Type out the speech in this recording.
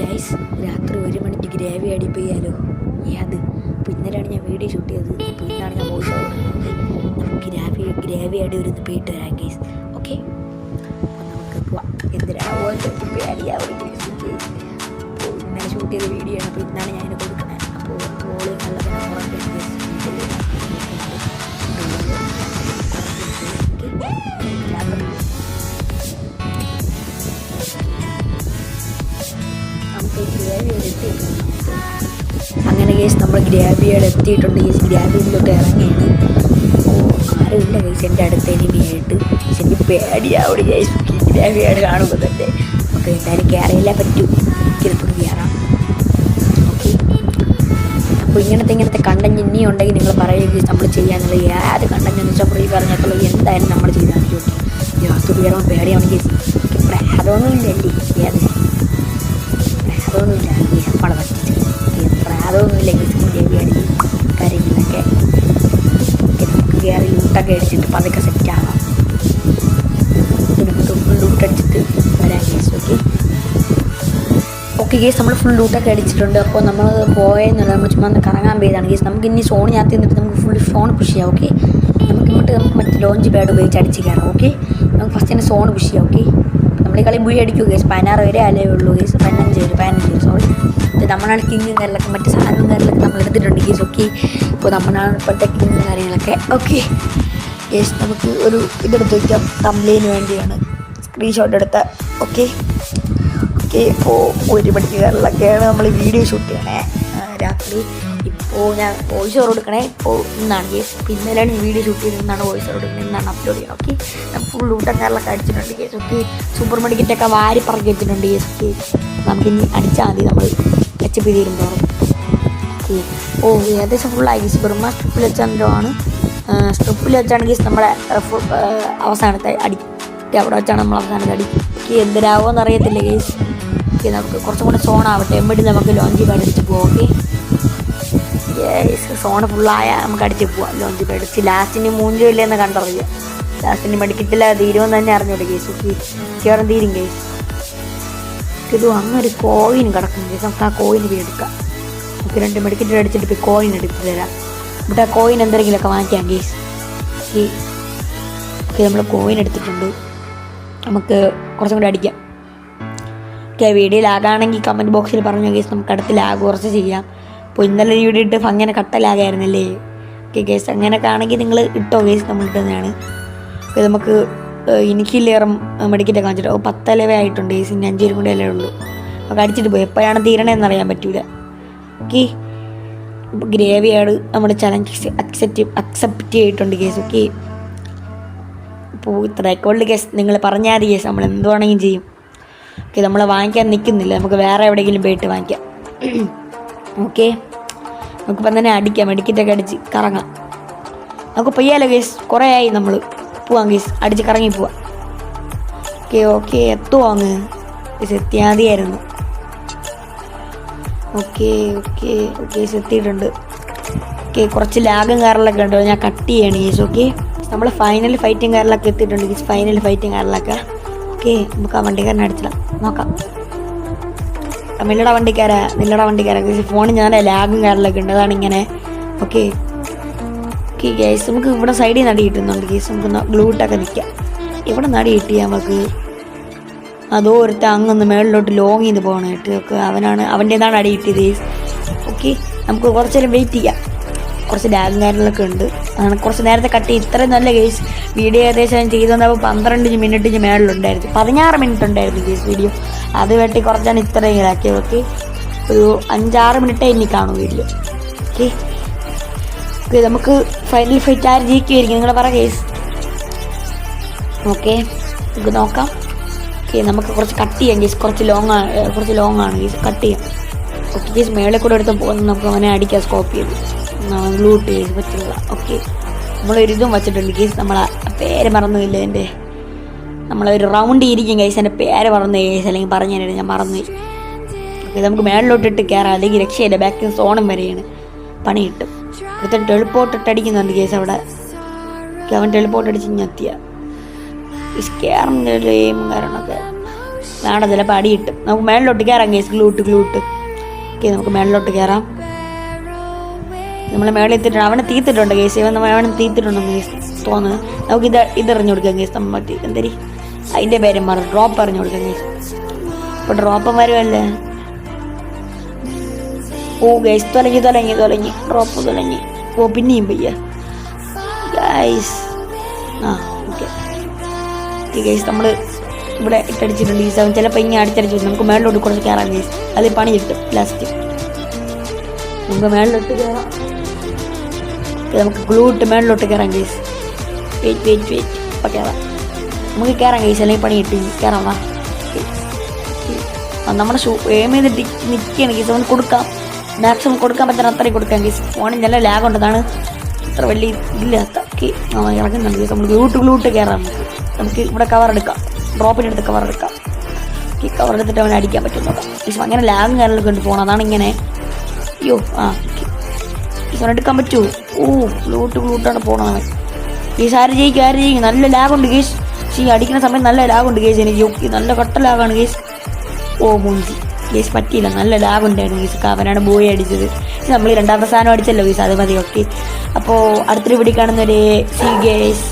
Guys രാത്രി ഒരു മണിക്ക് ഗ്രേവി അടിപ്പിക്കാലോ ഏത് അപ്പോൾ ഇന്നലെയാണ് ഞാൻ വീഡിയോ ഷൂട്ട് ചെയ്തത്. അപ്പോൾ ഇന്നാണ് ഞാൻ വോയിസ് നമുക്ക് ഗ്രാവി ഗ്രേവി അടി ഒരു പോയിട്ട് വരാം ഗൈസ് ഓക്കെ നമുക്ക് പോവാം. എന്തിനാണ് വോയിസ് ഇന്നലെ ഷൂട്ട് ചെയ്ത വീഡിയോ ആണ്. അപ്പോൾ ഇന്നാണ് ഞാൻ കൊടുക്കുന്നത് അപ്പോൾ ഓൾ നല്ല രാത്രി ഗ്രാവിയോട് എത്തിയിട്ടുണ്ട്. കേസ് ഗ്രാവിയിലോട്ട് ഇറങ്ങിയാണ്. ആരുമില്ല ഗൈസ് എന്റെ അടുത്ത് എനിമിയായിട്ട് എനിക്ക് പേടിയാവിടെ ഗൈസ് ഗ്രാബിയാണ് കാണുമ്പോൾ തന്നെ. നമുക്ക് എന്തായാലും കയറിയില്ലേ പറ്റൂ. ചിലപ്പോൾ കയറാം ഓക്കെ അപ്പോൾ ഇങ്ങനത്തെ ഇങ്ങനത്തെ കണ്ടന്റ് ഇനി ഉണ്ടെങ്കിൽ നിങ്ങൾ പറയുക നമ്മൾ ചെയ്യാന്നുള്ളത് ഏത് കണ്ടന്റ് എന്ന് വെച്ചാൽ ഫ്രീ പറഞ്ഞിട്ടുള്ള എന്തായാലും നമ്മൾ ചെയ്താൽ മതി. ഓക്കെ യാത്ര കയറാൻ പേടിയാണെങ്കിൽ അതൊന്നും അല്ലേ ഏത്? പ്രാതൊന്നുമില്ല അടിച്ചിട്ട് പതൊക്കെ സെറ്റ് ആവാം നമുക്ക് ഫുൾ ലൂട്ട് അടിച്ചിട്ട് വരാൻ കേസ് ഓക്കെ ഓക്കെ കേസ് നമ്മൾ ഫുൾ ലൂട്ടൊക്കെ അടിച്ചിട്ടുണ്ട്. അപ്പോൾ നമ്മൾ പോയെന്നല്ല നമ്മൾ ചുമ്മാ ഒന്ന് കറങ്ങാൻ പോയതാണ് കേസ് നമുക്ക് ഇനി സോണിനകത്ത് നിന്നിട്ട് നമുക്ക് ഫുൾ ഫോൺ പുഷ് ചെയ്യാം ഓക്കെ നമുക്ക് ഇങ്ങോട്ട് നമുക്ക് മറ്റേ ലോഞ്ച് പാഡ് ഉപയോഗിച്ച് അടിച്ച് കയറാം ഓക്കെ നമുക്ക് ഫസ്റ്റ് തന്നെ സോൺ പുഷ് ചെയ്യാം ഓക്കെ നമ്മൾ ഈ കളി ബുഴി അടിക്കൂ കേസ് പതിനാറ് വരെ അലേ ഉള്ളൂ കേസ് പതിനഞ്ച് പേര് പതിനഞ്ച് പേര് സോറി നമ്മളാണ് കിങ്ങും കാര്യങ്ങളൊക്കെ മറ്റ് സാധനവും കാര്യങ്ങളൊക്കെ നമ്മൾ എടുത്തിട്ടുണ്ട് കേസ് ഓക്കെ ഇപ്പോൾ നമ്മളാണ് ഇപ്പോഴത്തെ കിങ്ങും കാര്യങ്ങളൊക്കെ ഓക്കെ കേസ് നമുക്ക് ഒരു ഇതെടുത്ത് വയ്ക്കാം തമ്മിലിന് വേണ്ടിയാണ്. സ്ക്രീൻഷോട്ട് എടുത്ത. ഓക്കെ ഓക്കെ ഇപ്പോൾ ഒരു മണിക്ക് കാര്യങ്ങളൊക്കെയാണ് നമ്മൾ വീഡിയോ ഷൂട്ട് ചെയ്യണേ രാത്രി. ഇപ്പോൾ ഞാൻ വോയിസ് ഓർ കൊടുക്കണേ. ഇപ്പോൾ ഇന്നാണ്. കേസ് ഈ വീഡിയോ ഷൂട്ട് ചെയ്ത് ഇന്നാണ് വോയിസ് ഓർ കൊടുക്കുന്നത്. ഇന്നാണ് അപ്ലോഡ് ചെയ്യുന്നത് ഓക്കെ ഞാൻ ഫുൾ ഊട്ടക്കാരിലൊക്കെ അടിച്ചിട്ടുണ്ട്. കേസ് ഓക്കെ സൂപ്പർ മെഡിക്കറ്റൊക്കെ വാരി പറക്കി വെച്ചിട്ടുണ്ട്. കേസ് ഓക്കെ നമുക്കിനി അടിച്ചാൽ മതി. നമ്മൾ എച്ച് പി തീരുമ്പോഴും ഓക്കെ ഓ ഏകദേശം ഫുൾ കേസ് സൂപ്പർ സ്ട്രിപ്പിൽ വെച്ചാണല്ലോ എച്ച് സ്ട്രിപ്പിൽ വെച്ചാണ് കേസ് നമ്മുടെ നമ്മളെ അവസാനത്തെ അടി അവിടെ വെച്ചാണ് നമ്മൾ അവസാനത്തെ അടി. ഓക്കെ എന്തിനാവോന്ന് അറിയത്തില്ല ഗെയ്സ് ഓക്കെ നമുക്ക് കുറച്ചും കൂടെ സോൺ ആവട്ടെ. എമ്മടി നമുക്ക് ലോഞ്ച് പാഡ് അടിച്ച് പോവാം ഓക്കെ? സോൺ ഫുള്ളായ നമുക്ക് അടിച്ച് പോവാം ലോഞ്ച് പാഡ് അടിച്ച് ലാസ്റ്റിന് മൂഞ്ചോ എന്ന് കണ്ടറിയാം. ലാസ്റ്റിന് മെഡിക്കറ്റില്ല തീരുമെന്ന് തന്നെ അറിഞ്ഞോട്ടെ കേസ് ഓക്കെ ചേർന്ന് തീരും കേസ് ഇത് അങ്ങൊരു കോയിൻ കിടക്കുന്നു ഗെയ്സ് നമുക്ക് ആ കോയിൻ പോയി എടുക്കാം. നമുക്ക് രണ്ട് മെഡിക്കറ്റിൽ അടിച്ചിട്ട് പോയി കോയിൻ എടുത്ത് തരാം. ഇവിടെ കോയിൻ എന്തെങ്കിലുമൊക്കെ വാങ്ങിക്കാം ഗീസ് ഓക്കെ നമ്മൾ കോയിൻ എടുത്തിട്ടുണ്ട്. നമുക്ക് കുറച്ചും കൂടി അടിക്കാം. ഓക്കെ വീഡിയോ ലാഗാണെങ്കിൽ കമന്റ് ബോക്സിൽ പറഞ്ഞു ഗീസ് നമുക്ക് അടുത്ത് ലാഗ് കുറച്ച് ചെയ്യാം. അപ്പോൾ ഇന്നലെ വീഡിയോ ഇട്ട് അങ്ങനെ കട്ട ലാഗായിരുന്നല്ലേ? ഓക്കെ ഗേസ് അങ്ങനെയൊക്കെ ആണെങ്കിൽ നിങ്ങൾ ഇട്ടോ ഗേസ് നമ്മൾ ഇട്ടുന്നതാണ് ഓക്കെ നമുക്ക് എനിക്ക് എനിക്കില്ലേറും മെഡിക്കറ്റൊക്കെ കാണിച്ചിട്ട്. ഓ പത്തലവേ ആയിട്ടുണ്ട് ഗേസ് ഇനി അഞ്ചേരും കൂടെ അല്ലേ ഉള്ളൂ. നമുക്ക് അടിച്ചിട്ട് പോയി. എപ്പോഴാണ് തീരണേന്ന് അറിയാൻ പറ്റൂല. ഓക്കെ ഗ്രേവിയാണ് നമ്മുടെ ചലഞ്ച് അക്സെപ്റ്റ് അക്സെപ്റ്റ് ചെയ്തിട്ടുണ്ട് കേസ് ഓക്കെ ഇപ്പോൾ റെക്കോർഡിൽ കേസ് നിങ്ങൾ പറഞ്ഞാൽ മതി കേസ് നമ്മൾ എന്ത് വേണമെങ്കിലും ചെയ്യും. ഓക്കെ നമ്മൾ വാങ്ങിക്കാൻ നിൽക്കുന്നില്ല. നമുക്ക് വേറെ എവിടെയെങ്കിലും പോയിട്ട് വാങ്ങിക്കാം. ഓക്കെ നമുക്കിപ്പം തന്നെ അടിക്കാം. മെഡിക്കറ്റൊക്കെ അടിച്ച് കറങ്ങാം. നമുക്ക് പെയ്യാലോ കേസ് കുറേ ആയി നമ്മൾ പോവാം കേസ് അടിച്ച് കറങ്ങി പോവാം. ഓക്കെ ഓക്കെ എത്തുമോ അങ്ങ്? മതിയായിരുന്നു. ഓക്കെ ഓക്കെ ഓക്കെ എത്തിയിട്ടുണ്ട് ഓക്കെ കുറച്ച് ലാഗും കാറിലൊക്കെ ഉണ്ടോ ഞാൻ കട്ട് ചെയ്യാണ് ഗീസ് ഓക്കെ? നമ്മൾ ഫൈനൽ ഫൈറ്റിംഗ് കാറിലൊക്കെ എത്തിയിട്ടുണ്ട് ഗീസ് ഫൈനൽ ഫൈറ്റിംഗ് കാറിലൊക്കെ ഓക്കെ നമുക്ക് ആ വണ്ടിക്കാരനെ അടിച്ചിടാം. നോക്കാം. നില്ലട വണ്ടിക്കാരാ നില്ലട വണ്ടിക്കാരാ. ഗീസ് ഫോണിൽ ഞാൻ ലാഗും കാറിലൊക്കെ ഉണ്ട്. അതാണ് ഇങ്ങനെ. ഓക്കെ. ഓക്കെ ഗേസ് നമുക്ക് ഇവിടെ സൈഡിൽ നടി കിട്ടുന്നുണ്ട് ഗേസ് നമുക്ക് ഗ്ലൂട്ടൊക്കെ നിൽക്കാം. ഇവിടെ നടി കിട്ടിയാൽ നമുക്ക്? അതോ ഒരുത്ത അങ്ങൊന്ന് മേളിലോട്ട് ലോങ് ചെയ്ത് പോകണമായിട്ട് ഒക്കെ അവനാണ് അവന്റെതാണ് അടി ഓക്കെ നമുക്ക് കുറച്ച് നേരം വെയിറ്റ് ചെയ്യാം. കുറച്ച് ലാഗും കാര്യങ്ങളൊക്കെ ഉണ്ട്. അങ്ങനെ കുറച്ച് നേരത്തെ കട്ട് ഇത്രയും നല്ല കേസ് വീഡിയോ ഏകദേശം ചെയ്തു വന്നപ്പോൾ പന്ത്രണ്ട് മിനിറ്റ് മേളിലുണ്ടായിരുന്നു. പതിനാറ് മിനിറ്റ് ഉണ്ടായിരുന്നു കേസ് വീഡിയോ അത് വെട്ടി കുറച്ചാണ് ഇത്രയും ഇതാക്കിയത് ഓക്കെ ഒരു അഞ്ചാറ് മിനിറ്റേ ഇനി കാണും വീഡിയോ ഓക്കെ ഓക്കെ നമുക്ക് ഫൈനൽ ഫൈറ്റ് ആര് ജയിക്കുമായിരിക്കും നിങ്ങൾ പറ കേസ് ഓക്കെ നമുക്ക് നോക്കാം. ഓക്കെ നമുക്ക് കുറച്ച് കട്ട് ചെയ്യാം ഗീസ് കുറച്ച് ലോങ് കുറച്ച് ലോങ് ആണ് ഗീസ് കട്ട് ചെയ്യാം. ഓക്കെ ഗീസ് മേളിൽ കൂടെ എടുത്ത് പോകുന്ന നമുക്ക് അവനെ അടിക്കാം സ്കോപ്പ് ചെയ്ത്. ഗ്ലൂട്ട് ചെയ്ത് പറ്റില്ല ഓക്കെ നമ്മളൊരു ഇതും വെച്ചിട്ടുണ്ട് ഗീസ് നമ്മളെ പേര് മറന്നില്ല എന്റെ? നമ്മളൊരു റൗണ്ട് ഇരിക്കും ഗൈസ് എന്റെ പേര് മറന്നു ഗൈസ് അല്ലെങ്കിൽ പറഞ്ഞു തന്നെ ഞാൻ മറന്നു ഓക്കെ നമുക്ക് മേളിലോട്ടിട്ട് കയറാം അല്ലെങ്കിൽ രക്ഷയില്ല. ബാക്കിൽ സോണം വരെയാണ് പണി കിട്ടും. ഒരുത്തൻ ടെളിപ്പോട്ട് അടിക്കുന്നുണ്ട് കേസ് അവിടെ. അവൻ ടെളിപ്പോട്ട് അടിച്ച് ഞാൻ ഈ എയിം കാരണമൊക്കെ ചിലപ്പോൾ അടി കിട്ടും. നമുക്ക് മേളിലോട്ട് കയറാം കേസ് ഗ്ലൂട്ട് ഗ്ലൂട്ട്. ഓക്കെ നമുക്ക് മേളിലോട്ട് കയറാം നമ്മൾ മേളിൽ എത്തിയിട്ടുണ്ട് അവനെ തീത്തിട്ടുണ്ട് കേസ് ഇവൻ അവനെ തീത്തിട്ടുണ്ടെന്ന് കേസ് തോന്നുന്നത് നമുക്ക് ഇത് ഇതെറിഞ്ഞു കൊടുക്കാം കേസ് നമ്മൾ മറ്റേ എന്തരി? അതിന്റെ പേര് മാറും ഡ്രോപ്പ് എറിഞ്ഞു കൊടുക്കാം കേസ് ഇപ്പോൾ ഡ്രോപ്പ് വരുമല്ലേ ഓ ഗൈസ് തുലങ്ങി തുലങ്ങി തുലങ്ങി. ഡ്രോപ്പ് തുലങ്ങി. ഓ പിന്നെയും പയ്യ. ഗൈസ് ആ ഓക്കെ ഗൈസ് നമ്മൾ ഇവിടെ ഇട്ടടിച്ചിട്ടുണ്ട്. ഈ സെവൻ ചിലപ്പോൾ ഇങ്ങനെ അടിച്ചടിച്ച് വരും. നമുക്ക് മേളിലോട്ട് കുറച്ച് കയറാം ഗൈസ് അതിൽ പണി കിട്ടും. ലാസ്റ്റ് നമുക്ക് മേളിലോട്ട് കയറാം. നമുക്ക് ഗ്ലൂ ഇട്ട് മേളിലോട്ട് കയറാം ഗൈസ് വെയിറ്റ് വെയിറ്റ് വെയിറ്റ് അപ്പോൾ കയറാം. നമുക്ക് കയറാം ഗൈസ് അല്ലെങ്കിൽ പണി കിട്ടി. കയറാം വാ. നമ്മുടെ ഷൂ എയിം ചെയ്ത് നിൽക്കുകയാണ് ഗീസ് അവന് കൊടുക്കാം. മാക്സിമം കൊടുക്കാൻ പറ്റുന്ന അത്രയും കൊടുക്കാം ഗീസ് ഫോണിൽ നല്ല ലാഗ് ഉണ്ടതാണ്. അത്ര വലിയ ഇല്ലാത്ത ഓക്കെ ഇറങ്ങുന്നുണ്ട് ഗീസ് നമ്മൾ ഗ്ലൂട്ട് ഗ്ലൂട്ട് കയറാം. നമുക്ക് നമുക്ക് ഇവിടെ കവർ എടുക്കാം. ഡ്രോപ്പിനെടുത്ത് കവർ എടുക്കാം. കവർ എടുത്തിട്ട് അവനെ അടിക്കാൻ പറ്റും നോക്കാം അങ്ങനെ ലാഗും കാര്യങ്ങളൊക്കെ ഉണ്ട് പോകണം അതാണ് ഇങ്ങനെ. അയ്യോ ആ ഗീസ് എടുക്കാൻ പറ്റുമോ? ഓ ഗ്ലൂട്ട് ഗ്ലൂട്ടാണ് അവൻ. ഗീസ് ആര് ജയിക്കും ആര് ജയിക്കും? നല്ല ലാഗുണ്ട് ഗീസ്. ഈ അടിക്കുന്ന സമയം നല്ല ലാഗുണ്ട് ഗീസ് എനിക്ക്. നല്ല കട്ട ലാഗാണ് ഗീസ്. ഓ മുഞ്ചി ഗീസ് പറ്റിയില്ല. നല്ല ലാഗ് ഉണ്ടായിരുന്നു ഗീസ്. അവനാണ് ബോയ് അടിച്ചത്. നമ്മൾ രണ്ടാമത്തെ സാധനം അടിച്ചല്ലോ ഗീസ്. അത് മതി ഓക്കെ. അപ്പോൾ അടുത്തൊരു പിടിക്കാണെന്നൊരു സി ഗേസ്